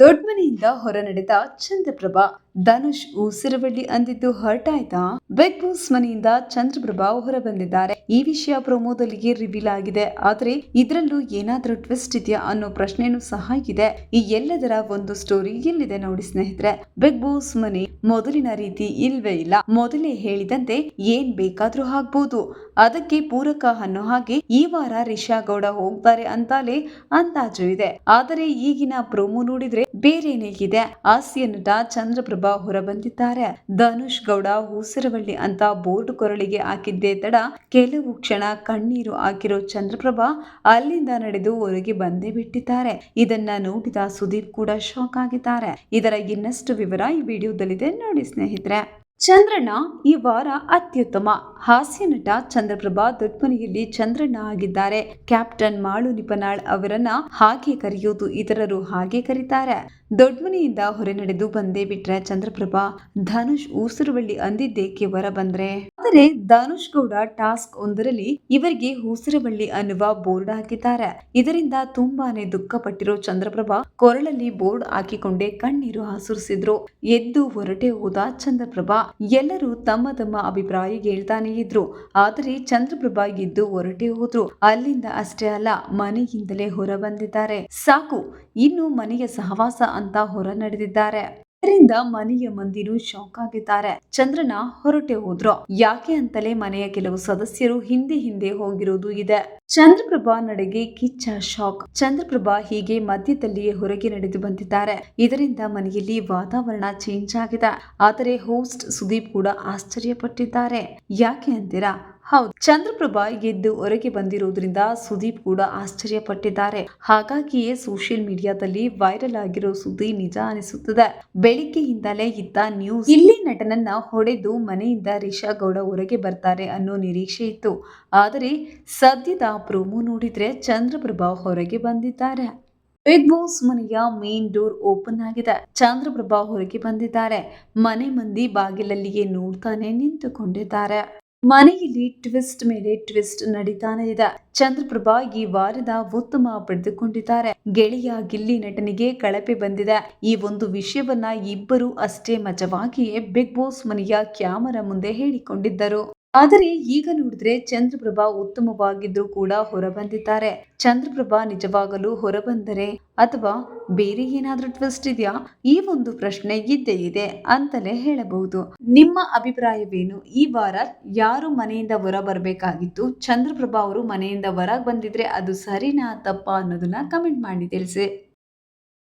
ದೊಡ್ಮನೆಯಿಂದ ಹೊರ ನಡೆದ ಚಂದ್ರಪ್ರಭಾ ಧನುಷ್ ಉಸಿರುವಳ್ಳಿ ಅಂದಿದ್ದು ಹರ್ಟ್ ಆಯ್ತಾ ಬಿಗ್ ಬಾಸ್ ಮನೆಯಿಂದ ಚಂದ್ರಪ್ರಭಾ ಹೊರ ಬಂದಿದ್ದಾರೆ ಈ ವಿಷಯ ಪ್ರೊಮೋದಲ್ಲಿಗೆ ರಿವೀಲ್ ಆಗಿದೆ. ಆದ್ರೆ ಇದ್ರಲ್ಲೂ ಏನಾದ್ರೂ ಟ್ವಿಸ್ಟ್ ಇದೆಯಾ ಅನ್ನೋ ಪ್ರಶ್ನೆನೂ ಸಹ ಇದೆ. ಈ ಎಲ್ಲದರ ಒಂದು ಸ್ಟೋರಿ ಎಲ್ಲಿದೆ ನೋಡಿ ಸ್ನೇಹಿತರೆ. ಬಿಗ್ ಬಾಸ್ ಮನೆ ಮೊದಲಿನ ರೀತಿ ಇಲ್ವೇ ಇಲ್ಲ. ಮೊದಲೇ ಹೇಳಿದಂತೆ ಏನ್ ಬೇಕಾದ್ರೂ ಆಗ್ಬಹುದು ಅದಕ್ಕೆ ಪೂರಕ ಅನ್ನೋ ಹಾಗೆ ಈ ವಾರ ರಿಷಾ ಗೌಡ ಹೋಗ್ತಾರೆ ಅಂತಾಲೆ ಅಂದಾಜು ಇದೆ. ಆದರೆ ಈಗಿನ ಪ್ರೊಮೋ ನೋಡಿದ್ರೆ ಬೇರೆನೇ ಇದೆ. ಹಾಸ್ಯ ಚಂದ್ರಪ್ರಭಾ ಹೊರ ಬಂದಿದ್ದಾರೆ ಧನುಷ್ ಗೌಡ ಹೂಸರವಳ್ಳಿ ಅಂತ ಬೋರ್ಡ್ ಕೊರಳಿಗೆ ಹಾಕಿದ್ದೇ ತಡ ಕೆಲವು ಕ್ಷಣ ಕಣ್ಣೀರು ಹಾಕಿರೋ ಚಂದ್ರಪ್ರಭಾ ಅಲ್ಲಿಂದ ನಡೆದು ಹೊರಗೆ ಬಂದೇ ಬಿಟ್ಟಿದ್ದಾರೆ. ಇದನ್ನ ನೋಡಿದ ಸುದೀಪ್ ಕೂಡ ಶಾಕ್ ಆಗಿದ್ದಾರೆ. ಇದರ ಇನ್ನಷ್ಟು ವಿವರ ಈ ವಿಡಿಯೋದಲ್ಲಿದೆ. ನೋಡಿ ಸ್ನೇಹಿತರೆ. ಚಂದ್ರಣ್ಣ ಈ ವಾರ ಅತ್ಯುತ್ತಮ. ಹಾಸ್ಯ ನಟ ಚಂದ್ರಪ್ರಭಾ ದೊಡ್ಮನೆಯಲ್ಲಿ ಚಂದ್ರಣ್ಣ ಆಗಿದ್ದಾರೆ. ಕ್ಯಾಪ್ಟನ್ ಮಾಳು ನಿಪನಾಳ್ ಅವರನ್ನ ಹಾಗೆ ಕರೆಯೋದು ಇತರರು ಹಾಗೆ ಕರೀತಾರೆ. ದೊಡ್ಮನೆಯಿಂದ ಹೊರೆ ನಡೆದು ಬಂದೇ ಬಿಟ್ರೆ ಚಂದ್ರಪ್ರಭಾ ಧನುಷ್ ಉಸಿರುವಳ್ಳಿ ಅಂದಿದ್ದೇಕೆ ಹೊರ ಬಂದ್ರೆ? ಆದರೆ ಧನುಷ್ ಗೌಡ ಟಾಸ್ಕ್ ಒಂದರಲ್ಲಿ ಇವರಿಗೆ ಉಸಿರುವಳ್ಳಿ ಅನ್ನುವ ಬೋರ್ಡ್ ಹಾಕಿದ್ದಾರೆ. ಇದರಿಂದ ತುಂಬಾನೇ ದುಃಖ ಪಟ್ಟಿರೋ ಚಂದ್ರಪ್ರಭಾ ಕೊರಳಲ್ಲಿ ಬೋರ್ಡ್ ಹಾಕಿಕೊಂಡೇ ಕಣ್ಣೀರು ಹಾಸುರಿಸಿದ್ರು. ಎದ್ದು ಹೊರಟೆ ಹೋದ ಚಂದ್ರಪ್ರಭಾ ಎಲ್ಲರೂ ತಮ್ಮ ತಮ್ಮ ಅಭಿಪ್ರಾಯ ಹೇಳ್ತಾನೆ ಇದ್ರು. ಆದರೆ ಚಂದ್ರಪ್ರಭಾ ಎದ್ದು ಹೊರಟೆ ಹೋದ್ರು. ಅಲ್ಲಿಂದ ಅಷ್ಟೇ ಅಲ್ಲ, ಮನೆಯಿಂದಲೇ ಹೊರ ಬಂದಿದ್ದಾರೆ. ಸಾಕು, ಇನ್ನು ಮನೆಯ ಸಹವಾಸ ಅಂತ ಹೊರ ನಡೆದಿದ್ದಾರೆ. ಇದರಿಂದ ಮನೆಯ ಮಂದಿನೂ ಶಾಕ್ ಆಗಿದ್ದಾರೆ. ಚಂದ್ರನ ಹೊರಟೆ ಹೋದ್ರು. ಯಾಕೆ ಅಂತಲೇ ಮನೆಯ ಕೆಲವು ಸದಸ್ಯರು ಹಿಂದೆ ಹಿಂದೆ ಹೋಗಿರೋದು ಇದೆ. ಚಂದ್ರಪ್ರಭಾ ನಡೆಗೆ ಕಿಚ್ಚ ಶಾಕ್ ಚಂದ್ರಪ್ರಭಾ ಹೀಗೆ ಮಧ್ಯದಲ್ಲಿಯೇ ಹೊರಗೆ ನಡೆದು ಬಂದಿದ್ದಾರೆ. ಇದರಿಂದ ಮನೆಯಲ್ಲಿ ವಾತಾವರಣ ಚೇಂಜ್ ಆಗಿದೆ. ಆದರೆ ಹೋಸ್ಟ್ ಸುದೀಪ್ ಕೂಡ ಆಶ್ಚರ್ಯಪಟ್ಟಿದ್ದಾರೆ. ಯಾಕೆ ಅಂತೀರಾ? ಹೌದು. ಚಂದ್ರಪ್ರಭಾ ಗೆದ್ದು ಹೊರಗೆ ಬಂದಿರುವುದರಿಂದ ಸುದೀಪ್ ಕೂಡ ಆಶ್ಚರ್ಯಪಟ್ಟಿದ್ದಾರೆ. ಹಾಗಾಗಿಯೇ ಸೋಷಿಯಲ್ ಮೀಡಿಯಾದಲ್ಲಿ ವೈರಲ್ ಆಗಿರೋ ಸುದ್ದಿ ನಿಜ ಅನಿಸುತ್ತದೆ. ಬೆಳಿಗ್ಗೆಯಿಂದಲೇ ಇದ್ದ ನ್ಯೂಸ್ ಇಲ್ಲಿ ನಟನನ್ನ ಹೊಡೆದು ಮನೆಯಿಂದ ರಿಷಾ ಗೌಡ ಹೊರಗೆ ಬರ್ತಾರೆ ಅನ್ನೋ ನಿರೀಕ್ಷೆ ಇತ್ತು. ಆದರೆ ಸದ್ಯದ ಪ್ರೋಮೋ ನೋಡಿದ್ರೆ ಚಂದ್ರಪ್ರಭಾ ಹೊರಗೆ ಬಂದಿದ್ದಾರೆ. ಬಿಗ್ ಬಾಸ್ ಮನೆಯ ಮೇನ್ ಡೋರ್ ಓಪನ್ ಆಗಿದೆ. ಚಂದ್ರಪ್ರಭಾ ಹೊರಗೆ ಬಂದಿದ್ದಾರೆ. ಮನೆ ಮಂದಿ ಬಾಗಿಲಲ್ಲಿಯೇ ನೋಡ್ತಾನೆ ನಿಂತುಕೊಂಡಿದ್ದಾರೆ. ಮನೆಯಲ್ಲಿ ಟ್ವಿಸ್ಟ್ ಮೇಲೆ ಟ್ವಿಸ್ಟ್ ನಡೀತಾನೆ ಇದೆ. ಚಂದ್ರಪ್ರಭಾ ಈ ವಾರದ ಉತ್ತಮ ಪಡೆದುಕೊಂಡಿದ್ದಾರೆ. ಗೆಳೆಯ ಗಿಲ್ಲಿ ನಟನಿಗೆ ಕಳಪೆ ಬಂದಿದೆ. ಈ ಒಂದು ವಿಷಯವನ್ನ ಇಬ್ಬರು ಅಷ್ಟೇ ಮಜವಾಗಿಯೇ ಬಿಗ್ ಬಾಸ್ ಮನೆಯ ಕ್ಯಾಮರಾ ಮುಂದೆ ಹೇಳಿಕೊಂಡಿದ್ದರು. ಆದರೆ ಈಗ ನೋಡಿದ್ರೆ ಚಂದ್ರಪ್ರಭಾ ಉತ್ತಮವಾಗಿದ್ರು ಕೂಡ ಹೊರಬಂದಿದ್ದಾರೆ. ಚಂದ್ರಪ್ರಭಾ ನಿಜವಾಗಲೂ ಹೊರಬಂದರೆ ಅಥವಾ ಬೇರೆ ಏನಾದ್ರೂ ಟ್ವಿಸ್ಟ್ ಇದೆಯಾ? ಈ ಒಂದು ಪ್ರಶ್ನೆ ಇದ್ದೇ ಇದೆ ಅಂತಲೇ ಹೇಳಬಹುದು. ನಿಮ್ಮ ಅಭಿಪ್ರಾಯವೇನು? ಈ ವಾರ ಯಾರು ಮನೆಯಿಂದ ಹೊರ ಬರಬೇಕಾಗಿತ್ತು ಚಂದ್ರಪ್ರಭಾ ಅವರು ಮನೆಯಿಂದ ಹೊರಗೆ ಬಂದಿದ್ರೆ ಅದು ಸರಿನಾ ತಪ್ಪ ಅನ್ನೋದನ್ನ ಕಮೆಂಟ್ ಮಾಡಿ ತಿಳಿಸಿ.